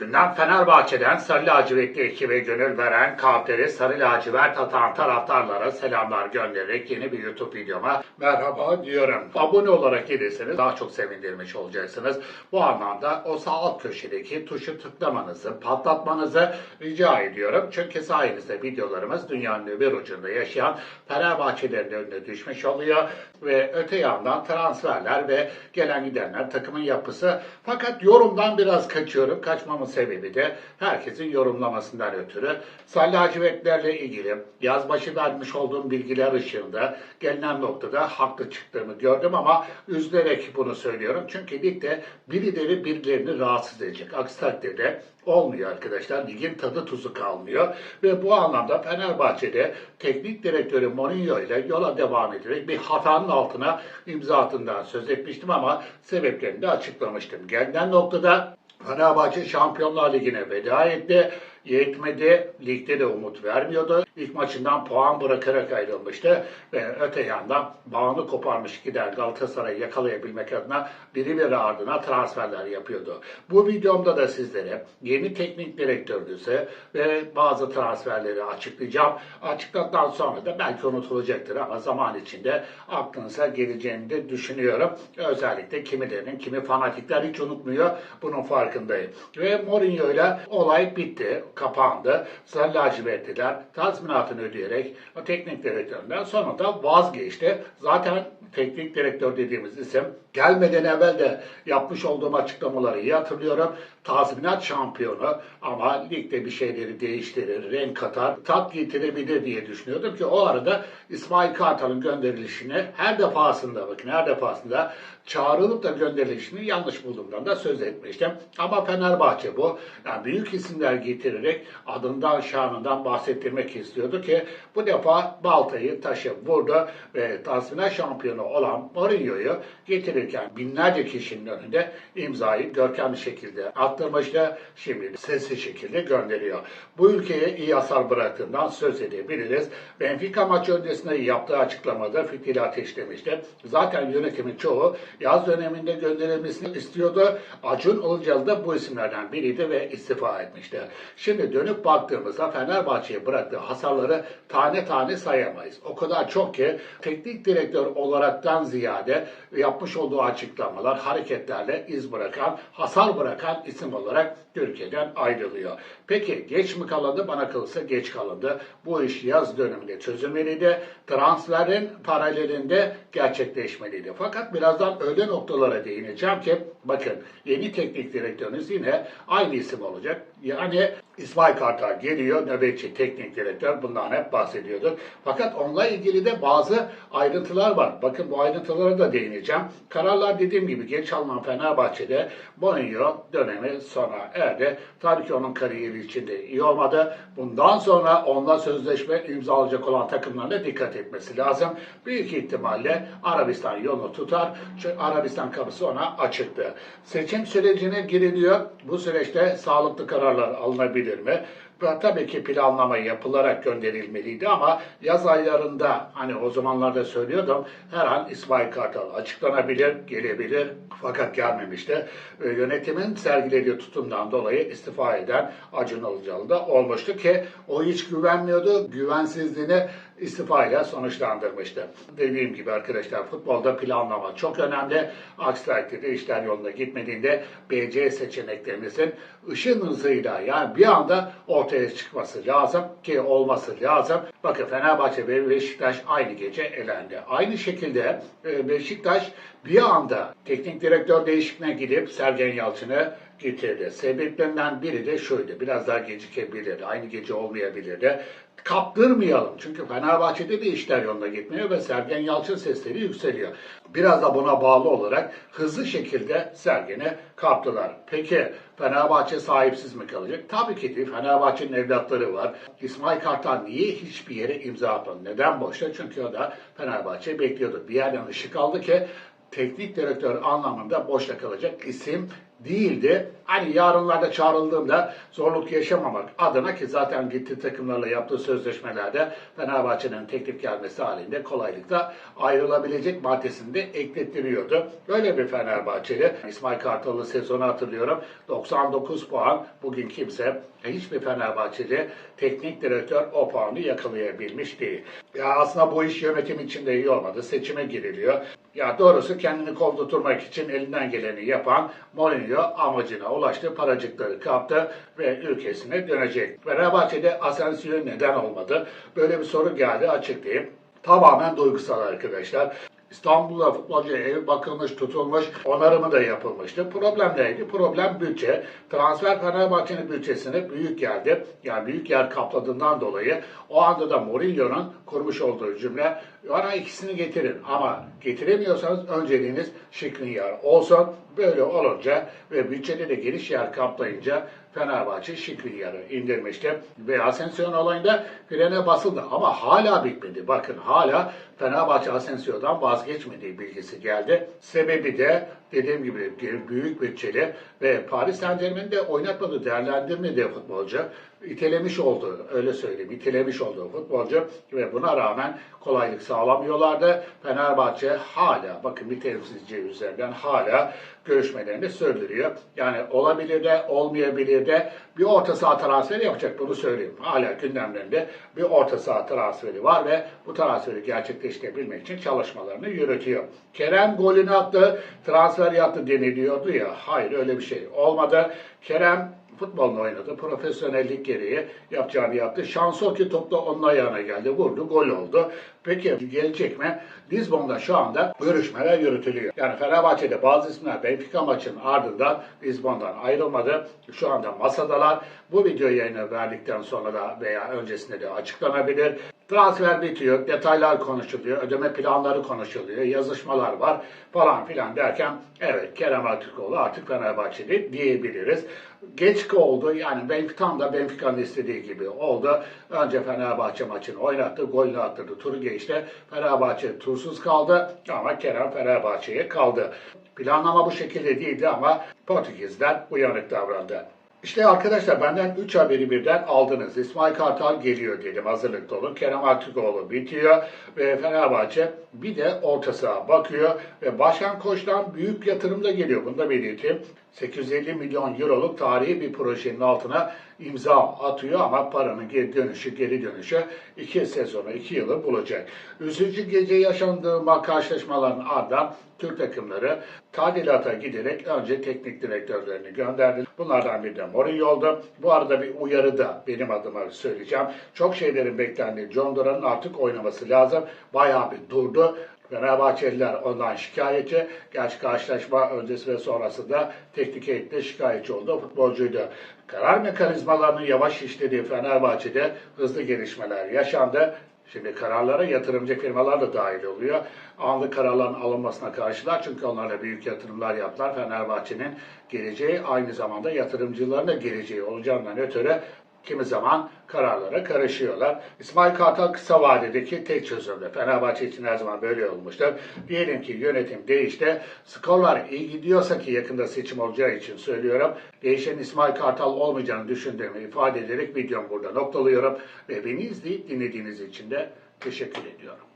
Gündem Fenerbahçe'den Sarı Lacivertli ekibe gönül veren kalpleri Sarı Lacivert atan taraftarlara selamlar göndererek yeni bir YouTube videoma merhaba diyorum. Abone olarak gelirseniz daha çok sevindirmiş olacaksınız. Bu anlamda o sağ alt köşedeki tuşu tıklamanızı, patlatmanızı rica ediyorum. Çünkü sayenizde videolarımız dünyanın öbür ucunda yaşayan Fenerbahçelerin önüne düşmüş oluyor. Ve öte yandan transferler ve gelen gidenler, takımın yapısı. Fakat yorumdan biraz kaçıyorum. Kaçmamın sebebi de herkesin yorumlamasından ötürü. Sarı lacivertlerle ilgili yaz başı vermiş olduğum bilgiler ışığında gelinen noktada haklı çıktığımı gördüm ama üzülerek bunu söylüyorum. Çünkü ligde birileri birilerini rahatsız edecek. Aksi takdirde olmuyor arkadaşlar. Ligin tadı tuzu kalmıyor. Ve bu anlamda Fenerbahçe'de teknik direktörü Mourinho ile yola devam ederek bir hatanın altına imza attığından söz etmiştim ama sebeplerini de açıklamıştım. Gelinen noktada Fenerbahçe Şampiyonlar Ligi'ne veda etti. Yetmedi. Ligde de umut vermiyordu. İlk maçından puan bırakarak ayrılmıştı. Ve öte yandan bağını koparmış gider Galatasaray'ı yakalayabilmek adına biri bir ardına transferler yapıyordu. Bu videomda da sizlere yeni teknik direktörünüzü ve bazı transferleri açıklayacağım. Açıkladıktan sonra da belki unutulacaktır ama zaman içinde aklınıza geleceğini de düşünüyorum. Özellikle kimilerinin, kimi fanatikler hiç unutmuyor. Bunun farkındayım. Ve Mourinho ile olay bitti, kapandı. Lacivertliler tazminatını ödeyerek o teknik direktöründen sonra da vazgeçti. Zaten teknik direktör dediğimiz isim gelmeden evvel de yapmış olduğum açıklamaları iyi hatırlıyorum. Tazminat şampiyonu ama ligde bir şeyleri değiştirir, renk katar, tat getirebilir diye düşünüyordum ki o arada İsmail Kartal'ın gönderilişini her defasında bakın her defasında çağrılıp da gönderilişini yanlış bulduğumdan da söz etmiştim. Ama Fenerbahçe bu. Yani büyük isimler getirerek adından şanından bahsettirmek istiyordu ki bu defa baltayı taşı vurdu ve tazminat şampiyonu olan Mourinho'yu getirirken binlerce kişinin önünde imzayı görkemli şekilde attırmıştı. Şimdi sessiz şekilde gönderiyor. Bu ülkeye iyi hasar bıraktığından söz edebiliriz. Benfica maçı öncesinde yaptığı açıklamada fitili ateşlemişti. Zaten yönetimin çoğu yaz döneminde gönderilmesini istiyordu. Acun Ilıcalı da bu isimlerden biriydi ve istifa etmişti. Şimdi dönüp baktığımızda Fenerbahçe'ye bıraktığı hasarları tane tane sayamayız. O kadar çok ki teknik direktör olaraktan ziyade yapmış olduğu açıklamalar, hareketlerle iz bırakan, hasar bırakan isim olarak Türkiye'den ayrılıyor. Peki geç mi kalındı? Bana kalırsa geç kalındı. Bu iş yaz döneminde çözülmeliydi. Transferin paralelinde gerçekleşmeliydi. Fakat birazdan öyle noktalara değineceğim ki bakın yeni teknik direktörünüz yine aynı isim olacak. Yani İsmail Kartal geliyor, nöbetçi teknik direktör. Bundan hep bahsediyorduk. Fakat onunla ilgili de bazı ayrıntılar var. Bakın bu ayrıntılara da değineceğim. Kararlar dediğim gibi geç alınan Fenerbahçe'de Mourinho dönemi sona erdi. Tabii ki onun kariyeri içinde iyi olmadı. Bundan sonra onunla sözleşme imzalayacak olan takımların da dikkat etmesi lazım. Büyük ihtimalle Arabistan yolunu tutar. Çünkü Arabistan kapısı ona açıktı. Seçim sürecine giriliyor. Bu süreçte sağlıklı kararlar alınabilir mi? Tabii ki planlama yapılarak gönderilmeliydi ama yaz aylarında hani o zamanlarda söylüyordum her an İsmail Kartal açıklanabilir, gelebilir fakat gelmemişti. Ee, Yönetimin sergilediği tutumdan dolayı istifa eden Acun Ilıcalı da olmuştu ki o hiç güvenmiyordu. Güvensizliğini istifayla sonuçlandırmıştı. Dediğim gibi arkadaşlar futbolda planlama çok önemli. Aksi takdirde işler yolunda gitmediğinde BC seçeneklerinizin ışın hızıyla yani bir anda ortaya çıkması lazım ki olması lazım. Bakın Fenerbahçe ve Beşiktaş aynı gece elendi. Aynı şekilde e, Beşiktaş bir anda teknik direktör değişikliğine gidip Sergen Yalçın'ı getirdi. Sebeplerinden biri de şuydu. Biraz daha gecikebilirdi. Aynı gece olmayabilirdi. Kaptırmayalım. Çünkü Fenerbahçe'de de işler yolunda gitmiyor ve Sergen Yalçın sesleri yükseliyor. Biraz da buna bağlı olarak hızlı şekilde Sergen'e kaptılar. Peki Fenerbahçe sahipsiz mi kalacak? Tabii ki değil. Fenerbahçe'nin evlatları var. İsmail Kartal niye hiçbir yere imza atmadı? Neden boşta? Çünkü o da Fenerbahçe bekliyordu. Bir yerden ışık aldı ki teknik direktör anlamında boşta kalacak isim değildi. Hani yarınlarda çağrıldığımda zorluk yaşamamak adına ki zaten gitti takımlarla yaptığı sözleşmelerde Fenerbahçe'nin teklif gelmesi halinde kolaylıkla ayrılabilecek maddesini de eklettiriyordu. Böyle bir Fenerbahçeli. İsmail Kartal'ı sezonu hatırlıyorum. 99 puan. Bugün kimse hiçbir Fenerbahçeli teknik direktör o puanı yakalayabilmiş değil. Ya aslında bu iş yönetim içinde iyi olmadı. Seçime giriliyor. Ya doğrusu kendini kovdurtmak için elinden geleni yapan Mourinho amacına ulaştı. Paracıkları kaptı ve ülkesine dönecek. Fenerbahçe'de Asensio neden olmadı? Böyle bir soru geldi açıklayayım. Tamamen duygusal arkadaşlar. İstanbul'da futbolcu ev bakılmış, tutulmuş, onarımı da yapılmıştı. Problem neydi? Problem bütçe. Transfer Fenerbahçe'nin bütçesine büyük geldi. Yani büyük yer kapladığından dolayı o anda da Mourinho'nun kurmuş olduğu cümle bana ikisini getirin ama getiremiyorsanız önceliğiniz Şikrinyar olsun. Böyle olunca ve bütçede de geniş yer kaplayınca Fenerbahçe Şikrinyar'ı indirmişti. Ve Asensio olayında frene basıldı ama hala bitmedi. Bakın hala Fenerbahçe Asensio'dan vazgeçmediği bilgisi geldi. Sebebi de dediğim gibi büyük bütçeli ve Paris Saint Germain'de de oynatmadı, değerlendirmedi futbolcu. İtelemiş oldu, öyle söyleyeyim, itelemiş olduğu futbolcu ve buna rağmen kolaylık sağlamıyorlardı. Fenerbahçe hala, bakın bir temsilci üzerinden hala görüşmelerini sürdürüyor. Yani olabilir de, olmayabilir de bir orta saha transferi yapacak bunu söyleyeyim. Hala gündemlerinde bir orta saha transferi var ve bu transferi gerçekleştirebilmek için çalışmalarını yürütüyor. Kerem golünü attı, transfer yaptı deniliyordu ya. Hayır öyle bir şey olmadı. Kerem futbolunu oynadı. Profesyonellik gereği yapacağını yaptı. Şansı o ki top da onun ayağına geldi. Vurdu, gol oldu. Peki gelecek mi? Lisbon'da şu anda görüşmeler yürütülüyor. Yani Fenerbahçe'de bazı isimler Benfica maçının ardından Lisbon'dan ayrılmadı. Şu anda masadalar. Bu video yayını verdikten sonra da veya öncesinde de açıklanabilir. Transfer bitiyor, detaylar konuşuluyor, ödeme planları konuşuluyor, yazışmalar var falan filan derken evet Kerem Aktürkoğlu artık Fenerbahçeli diyebiliriz. Geç oldu yani Benfica tam da Benfica'nın istediği gibi oldu. Önce Fenerbahçe maçını oynattı, golünü attırdı, turu geçti. Fenerbahçe tursuz kaldı ama Kerem Fenerbahçe'ye kaldı. Planlama bu şekilde değildi ama Portekizler uyanık davrandı. İşte arkadaşlar benden 3 haberi birden aldınız. İsmail Kartal geliyor dedim hazırlıklı olun. Kerem Aktürkoğlu bitiyor ve Fenerbahçe bir de orta saha bakıyor ve Başkan Koç'tan büyük yatırım da geliyor. Bunu da belirteyim. 850 milyon euroluk tarihi bir projenin altına imza atıyor ama paranın geri dönüşü, geri dönüşü 2 sezonu, 2 yılı bulacak. Üzücü gece yaşandığı karşılaşmaların ardından Türk takımları tadilata giderek önce teknik direktörlerini gönderdi. Bunlardan biri de Mourinho oldu. Bu arada bir uyarı da benim adıma söyleyeceğim. Çok şeylerin beklendiği John Duran'ın artık oynaması lazım. Bayağı bir durdu. Fenerbahçeliler ondan şikayetçi. Gerçi karşılaşma öncesi ve sonrasında teknik heyette şikayetçi oldu. Futbolcuydu. Karar mekanizmalarının yavaş işlediği Fenerbahçe'de hızlı gelişmeler yaşandı. Şimdi kararlara yatırımcı firmalar da dahil oluyor. Anlık kararların alınmasına karşılar çünkü onlarla büyük yatırımlar yaptılar. Fenerbahçe'nin geleceği aynı zamanda yatırımcıların da geleceği olacağından ötürü kimi zaman kararlara karışıyorlar. İsmail Kartal kısa vadedeki tek çözümdü. Fenerbahçe için her zaman böyle olmuştur. Diyelim ki yönetim değişti. Skorlar iyi gidiyorsa ki yakında seçim olacağı için söylüyorum. Değişen İsmail Kartal olmayacağını düşündüğümü ifade ederek videomu burada noktalıyorum. Ve beni izleyip dinlediğiniz için de teşekkür ediyorum.